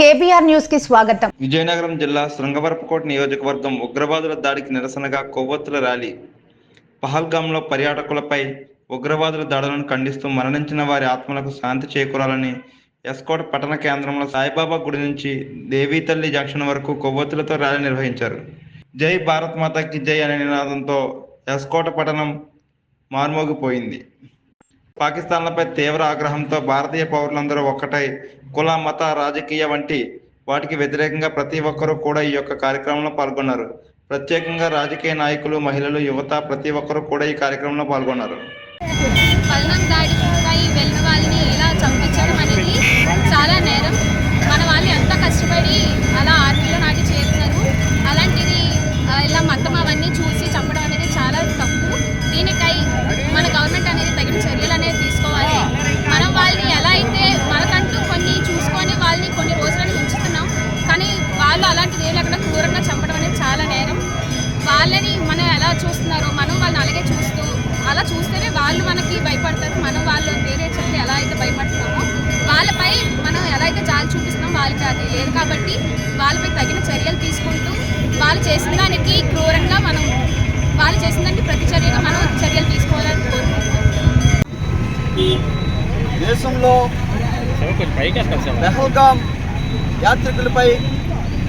KBR న్యూస్కి స్వాగతం. విజయనగరం జిల్లా శృంగవరపుకోట నియోజకవర్గం ఉగ్రవాదుల దాడికి నిరసనగా కొవ్వొత్తుల ర్యాలీ. పహల్గాంలో పర్యాటకులపై ఉగ్రవాదుల దాడులను ఖండిస్తూ మరణించిన వారి ఆత్మలకు శాంతి చేకూరాలని ఎస్కోట పట్టణ కేంద్రంలో సాయిబాబా గుడి నుంచి దేవీతల్లి జంక్షన్ వరకు కొవ్వొత్తులతో ర్యాలీ నిర్వహించారు. జై భారత్ మాతాకి జై అనే నినాదంతో ఎస్కోట పట్టణం మార్మోగిపోయింది. పాకిస్తాన్లపై తీవ్ర ఆగ్రహంతో భారతీయ పౌరులందరూ ఒక్కటై కుల మత రాజకీయ వంటి వాటికి వ్యతిరేకంగా ప్రతి ఒక్కరూ కూడా ఈ యొక్క కార్యక్రమంలో పాల్గొన్నారు. ప్రత్యేకంగా రాజకీయ నాయకులు మహిళలు యువత ప్రతి ఒక్కరూ కూడా ఈ కార్యక్రమంలో పాల్గొన్నారు. వాళ్ళకి అది లేదు కాబట్టి వాళ్ళపై తగిన చర్యలు తీసుకుంటూ వాళ్ళు చేసిన దానికి క్రూరంగా మనం వాళ్ళు చేసిన దానికి ప్రతిచర్యగా మనం చర్యలు తీసుకోవాలని కోరుకుంటున్నాం. దేశంలో పెహల్గాం యాత్రికులపై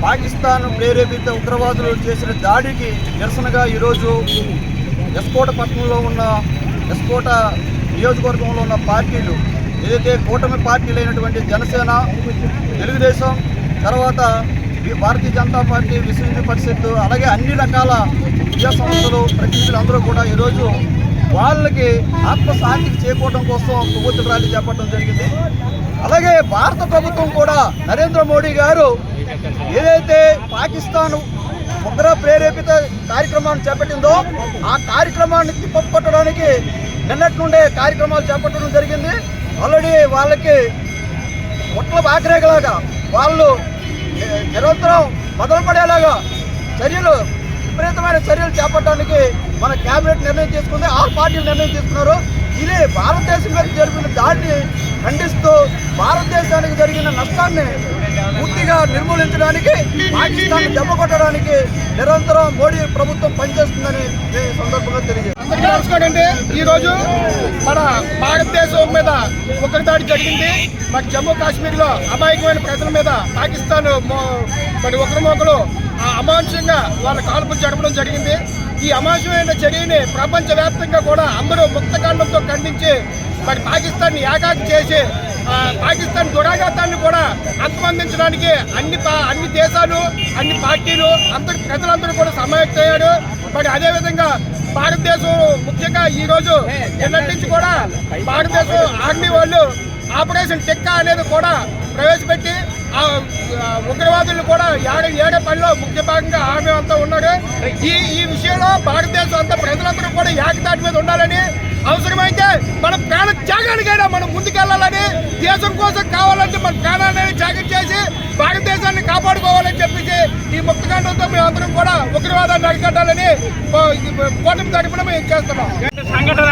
పాకిస్తాన్ ప్రేరేపిత ఉగ్రవాదులు చేసిన దాడికి నిరసనగా ఈరోజు ఎస్కోట పట్టణంలో ఉన్న ఎస్కోట నియోజకవర్గంలో ఉన్న పార్టీలు ఏదైతే కూటమి పార్టీలైనటువంటి జనసేన తెలుగుదేశం తర్వాత భారతీయ జనతా పార్టీ విశ్వ హిందూ పరిషత్ అలాగే అన్ని రకాల విద్యా సంస్థలు ప్రతినిధులు అందరూ కూడా ఈరోజు వాళ్ళకి ఆత్మశాంతికి చేకూడడం కోసం కొవ్వొత్తులు ర్యాలీ చేపట్టడం జరిగింది. అలాగే భారత ప్రభుత్వం కూడా నరేంద్ర మోడీ గారు ఏదైతే పాకిస్తాన్ ఉగ్ర ప్రేరేపిత కార్యక్రమాన్ని చేపట్టిందో ఆ కార్యక్రమాన్ని తిప్పకొట్టడానికి నిన్నటి నుండే కార్యక్రమాలు చేపట్టడం జరిగింది. ఆల్రెడీ వాళ్ళకి ముట్ల బాకరేకలాగా వాళ్ళు నిరంతరం మొదలు పడేలాగా చర్యలు విపరీతమైన చర్యలు చేపట్టడానికి మన కేబినెట్ నిర్ణయం తీసుకుంది. ఆల్ పార్టీలు నిర్ణయం తీసుకున్నారు. ఇది భారతదేశం మీద జరిపిన దాడిని ఖండిస్తూ భారతదేశానికి జరిగిన నష్టాన్ని పూర్తిగా నిర్మూలించడానికి పాకిస్తాన్ దెబ్బ కొట్టడానికి నిరంతరం మోడీ ప్రభుత్వం పనిచేస్తుందని నేను సందర్భంగా తెలియజేస్తాను. అందరికీ నమస్కారం ఈరోజు మన భారతదేశం మీద ఒకరి దాడి జరిగింది. మన జమ్మూ కాశ్మీర్లో అమాయకమైన ప్రజల మీద పాకిస్తాన్ మరి ఒకరి ఆ అమానుషంగా వాళ్ళ కాల్పులు జరపడం జరిగింది. ఈ అమానుషమైన చర్యని ప్రపంచవ్యాప్తంగా కూడా అందరూ ముక్తకాండంతో ఖండించి మరి పాకిస్తాన్ని ఏకాకి చేసి పాకిస్తాన్ దురాఘాతాన్ని కూడా అంతమందించడానికి అన్ని అన్ని దేశాలు అన్ని పార్టీలు అందరు ప్రజలందరూ కూడా సమాయత్తయ్యారు మరి అదేవిధంగా భారతదేశం ముఖ్యంగా ఈ రోజు నిన్నటి నుంచి కూడా భారతదేశం ఆర్మీ వాళ్ళు ఆపరేషన్ టిక్కా అనేది కూడా ప్రవేశపెట్టి ఆ ఉగ్రవాదులు కూడా ఏడ ఏడే పనిలో ముఖ్య భాగంగా ఆర్మీ అంతా ఉన్నారు. ఈ ఈ విషయంలో భారతదేశం అంతా ప్రజలందరూ కూడా ఏకతాటి మీద ఉండాలని అవసరమైతే మన ప్రాణ త్యాగానికైనా మనం ముందుకెళ్ళాలని దేశం కోసం కావాలంటే మన ప్రాణాన్ని త్యాగం చేసి భారతదేశాన్ని కాపాడుకోవాలని చెప్పేసి ఈ ముక్తకాండంతో మేము అందరం కూడా ఉగ్రవాదాన్ని అరికట్టాలని కో- కూటమి తరపున మేము చేస్తున్నాం. సంఘటన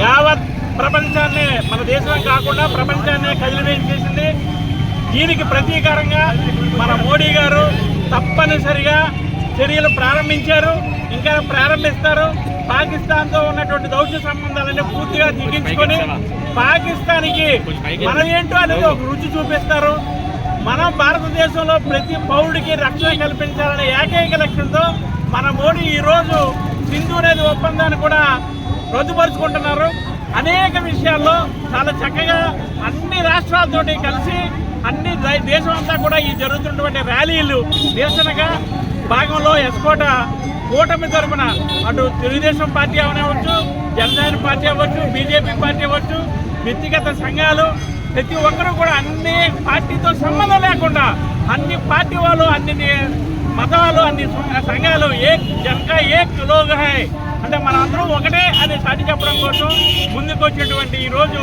యావత్ ప్రపంచాన్ని మన దేశం కాకుండా ప్రపంచాన్ని కదిలివేసేసింది దీనికి ప్రతీకారంగా మన మోడీ గారు తప్పనిసరిగా చర్యలు ప్రారంభించారు ఇంకా ప్రారంభిస్తారు. పాకిస్తాన్తో ఉన్నటువంటి దౌత్య సంబంధాలన్నీ పూర్తిగా దిగించుకొని పాకిస్తాన్కి మనం ఏంటో అనేది ఒక రుచి చూపిస్తారు. మనం భారతదేశంలో ప్రతి పౌరుడికి రక్షణ కల్పించాలనే ఏకైక లక్ష్యంతో మన మోడీ ఈరోజు సింధు నది ఒప్పందాన్ని కూడా రద్దుపరుచుకుంటున్నారు. అనేక విషయాల్లో చాలా చక్కగా అన్ని రాష్ట్రాలతోటి కలిసి అన్ని దేశం అంతా కూడా ఈ జరుగుతున్నటువంటి ర్యాలీలు నిరసనగా భాగంలో ఎస్కోట కూటమి తరపున అటు తెలుగుదేశం పార్టీ అవనవచ్చు జనసేన పార్టీ అవ్వచ్చు బీజేపీ పార్టీ అవ్వచ్చు వ్యక్తిగత సంఘాలు ప్రతి ఒక్కరూ కూడా అన్ని పార్టీతో సంబంధం లేకుండా అన్ని పార్టీ వాళ్ళు అన్ని మతాలు అన్ని సంఘాలు ఏ జనక ఏ లోగ్ హై. అంటే మన అందరం ఒకటే అని సాటి చెప్పడం కోసం ముందుకు వచ్చేటువంటి ఈ రోజు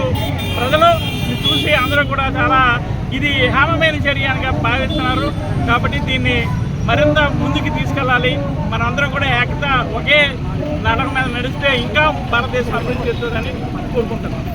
ప్రజలు ఇది చూసి అందరూ కూడా చాలా ఇది హేమమైన చర్యగా భావిస్తున్నారు. కాబట్టి దీన్ని మరింత ముందుకు తీసుకెళ్ళాలి. మనందరం కూడా ఏకత ఒకే నడక మీద నడిస్తే ఇంకా భారతదేశం అభివృద్ధి చెందుతుందని కోరుకుంటున్నాం.